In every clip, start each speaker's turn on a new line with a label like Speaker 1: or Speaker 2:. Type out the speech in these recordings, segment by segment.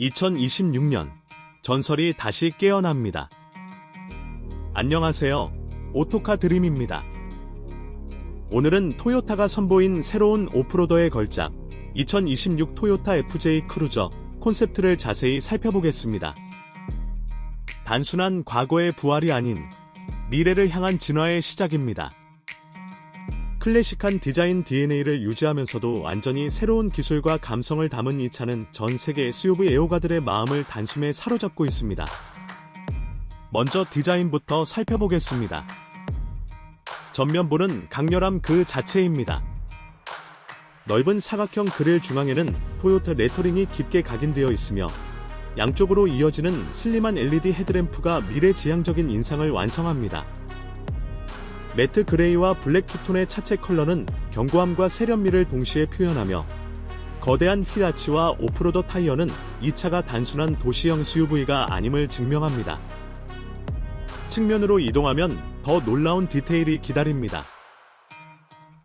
Speaker 1: 2026년 전설이 다시 깨어납니다. 안녕하세요. 오토카 드림입니다. 오늘은 토요타가 선보인 새로운 오프로더의 걸작 2026 토요타 FJ 크루저 콘셉트를 자세히 살펴보겠습니다. 단순한 과거의 부활이 아닌 미래를 향한 진화의 시작입니다. 클래식한 디자인 DNA를 유지하면서도 완전히 새로운 기술과 감성을 담은 이 차는 전 세계 SUV 애호가들의 마음을 단숨에 사로잡고 있습니다. 먼저 디자인부터 살펴보겠습니다. 전면부는 강렬함 그 자체입니다. 넓은 사각형 그릴 중앙에는 토요타 레터링이 깊게 각인되어 있으며 양쪽으로 이어지는 슬림한 LED 헤드램프가 미래지향적인 인상을 완성합니다. 매트 그레이와 블랙 투톤의 차체 컬러는 견고함과 세련미를 동시에 표현하며 거대한 휠아치와 오프로더 타이어는 이 차가 단순한 도시형 SUV가 아님을 증명합니다. 측면으로 이동하면 더 놀라운 디테일이 기다립니다.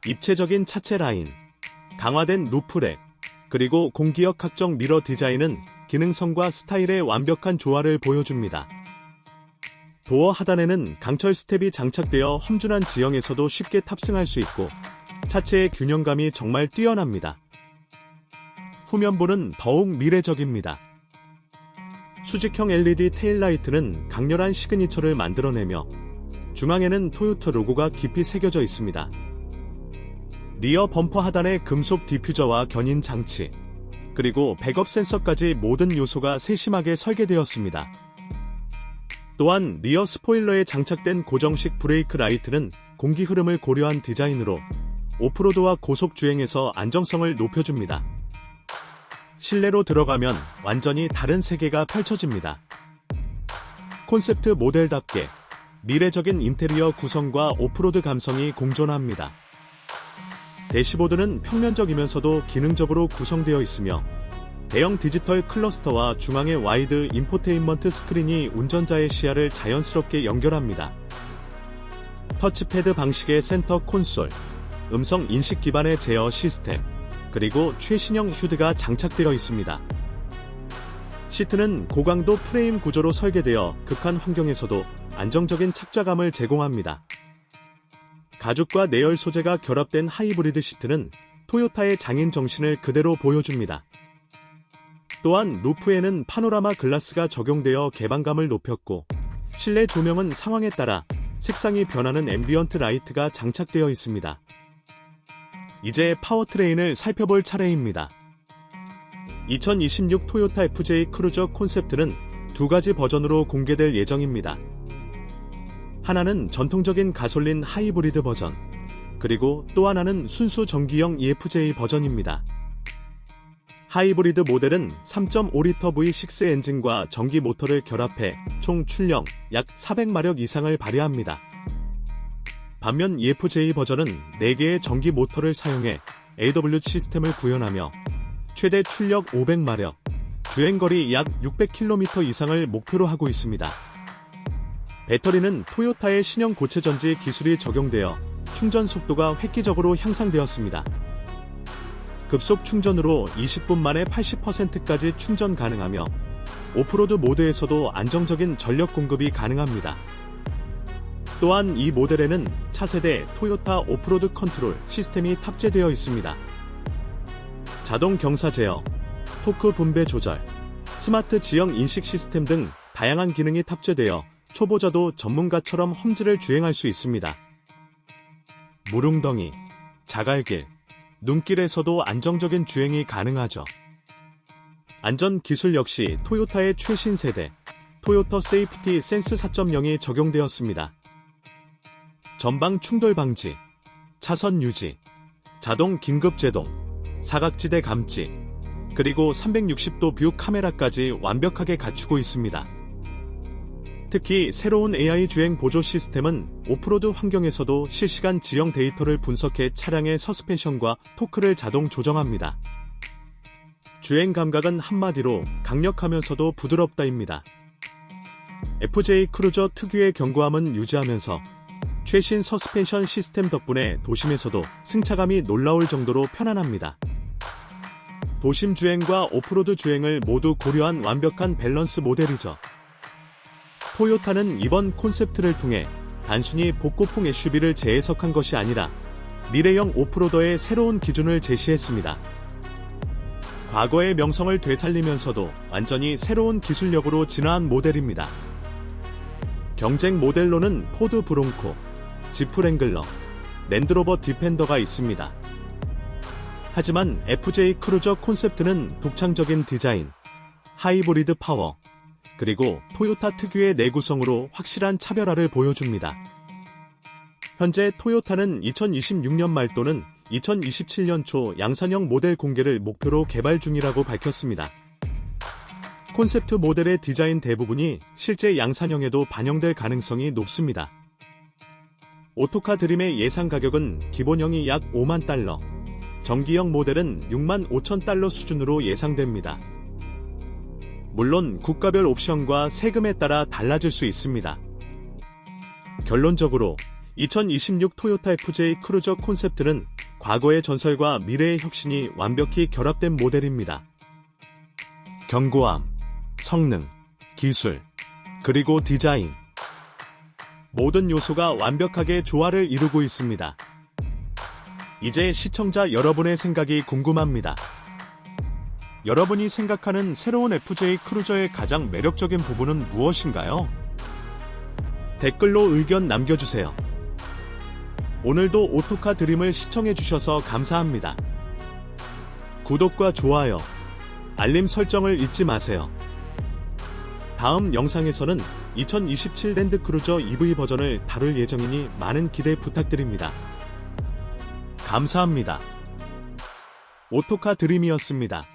Speaker 1: 입체적인 차체 라인, 강화된 루프렉, 그리고 공기역 각정 미러 디자인은 기능성과 스타일의 완벽한 조화를 보여줍니다. 도어 하단에는 강철 스텝이 장착되어 험준한 지형에서도 쉽게 탑승할 수 있고 차체의 균형감이 정말 뛰어납니다. 후면부는 더욱 미래적입니다. 수직형 LED 테일라이트는 강렬한 시그니처를 만들어내며 중앙에는 토요타 로고가 깊이 새겨져 있습니다. 리어 범퍼 하단에 금속 디퓨저와 견인 장치, 그리고 백업 센서까지 모든 요소가 세심하게 설계되었습니다. 또한 리어 스포일러에 장착된 고정식 브레이크 라이트는 공기 흐름을 고려한 디자인으로 오프로드와 고속 주행에서 안정성을 높여줍니다. 실내로 들어가면 완전히 다른 세계가 펼쳐집니다. 콘셉트 모델답게 미래적인 인테리어 구성과 오프로드 감성이 공존합니다. 대시보드는 평면적이면서도 기능적으로 구성되어 있으며 대형 디지털 클러스터와 중앙의 와이드 인포테인먼트 스크린이 운전자의 시야를 자연스럽게 연결합니다. 터치패드 방식의 센터 콘솔, 음성 인식 기반의 제어 시스템, 그리고 최신형 휴드가 장착되어 있습니다. 시트는 고강도 프레임 구조로 설계되어 극한 환경에서도 안정적인 착좌감을 제공합니다. 가죽과 내열 소재가 결합된 하이브리드 시트는 토요타의 장인 정신을 그대로 보여줍니다. 또한 루프에는 파노라마 글라스가 적용되어 개방감을 높였고 실내 조명은 상황에 따라 색상이 변하는 앰비언트 라이트가 장착되어 있습니다. 이제 파워트레인을 살펴볼 차례입니다. 2026 토요타 FJ 크루저 콘셉트는 두 가지 버전으로 공개될 예정입니다. 하나는 전통적인 가솔린 하이브리드 버전, 그리고 또 하나는 순수 전기형 EFJ 버전입니다. 하이브리드 모델은 3.5리터 V6 엔진과 전기 모터를 결합해 총 출력 약 400마력 이상을 발휘합니다. 반면 EFJ 버전은 4개의 전기 모터를 사용해 AW 시스템을 구현하며 최대 출력 500마력, 주행거리 약 600km 이상을 목표로 하고 있습니다. 배터리는 토요타의 신형 고체 전지 기술이 적용되어 충전 속도가 획기적으로 향상되었습니다. 급속 충전으로 20분 만에 80%까지 충전 가능하며 오프로드 모드에서도 안정적인 전력 공급이 가능합니다. 또한 이 모델에는 차세대 토요타 오프로드 컨트롤 시스템이 탑재되어 있습니다. 자동 경사 제어, 토크 분배 조절, 스마트 지형 인식 시스템 등 다양한 기능이 탑재되어 초보자도 전문가처럼 험지를 주행할 수 있습니다. 무릉덩이, 자갈길, 눈길에서도 안정적인 주행이 가능하죠. 안전 기술 역시 토요타의 최신 세대 토요타 세이프티 센스 4.0이 적용되었습니다. 전방 충돌 방지, 차선 유지, 자동 긴급 제동, 사각지대 감지, 그리고 360도 뷰 카메라까지 완벽하게 갖추고 있습니다. 특히 새로운 AI 주행 보조 시스템은 오프로드 환경에서도 실시간 지형 데이터를 분석해 차량의 서스펜션과 토크를 자동 조정합니다. 주행 감각은 한마디로 강력하면서도 부드럽다입니다. FJ 크루저 특유의 견고함은 유지하면서 최신 서스펜션 시스템 덕분에 도심에서도 승차감이 놀라울 정도로 편안합니다. 도심 주행과 오프로드 주행을 모두 고려한 완벽한 밸런스 모델이죠. 토요타는 이번 콘셉트를 통해 단순히 복고풍 SUV를 재해석한 것이 아니라 미래형 오프로더의 새로운 기준을 제시했습니다. 과거의 명성을 되살리면서도 완전히 새로운 기술력으로 진화한 모델입니다. 경쟁 모델로는 포드 브롱코, 지프 랭글러, 랜드로버 디펜더가 있습니다. 하지만 FJ 크루저 콘셉트는 독창적인 디자인, 하이브리드 파워, 그리고 토요타 특유의 내구성으로 확실한 차별화를 보여줍니다. 현재 토요타는 2026년 말 또는 2027년 초 양산형 모델 공개를 목표로 개발 중이라고 밝혔습니다. 콘셉트 모델의 디자인 대부분이 실제 양산형에도 반영될 가능성이 높습니다. 오토카 드림의 예상 가격은 기본형이 약 5만 달러, 정기형 모델은 6만 5천 달러 수준으로 예상됩니다. 물론 국가별 옵션과 세금에 따라 달라질 수 있습니다. 결론적으로 2026 토요타 FJ 크루저 콘셉트는 과거의 전설과 미래의 혁신이 완벽히 결합된 모델입니다. 견고함, 성능, 기술, 그리고 디자인. 모든 요소가 완벽하게 조화를 이루고 있습니다. 이제 시청자 여러분의 생각이 궁금합니다. 여러분이 생각하는 새로운 FJ 크루저의 가장 매력적인 부분은 무엇인가요? 댓글로 의견 남겨주세요. 오늘도 오토카 드림을 시청해주셔서 감사합니다. 구독과 좋아요, 알림 설정을 잊지 마세요. 다음 영상에서는 2027 랜드크루저 EV 버전을 다룰 예정이니 많은 기대 부탁드립니다. 감사합니다. 오토카 드림이었습니다.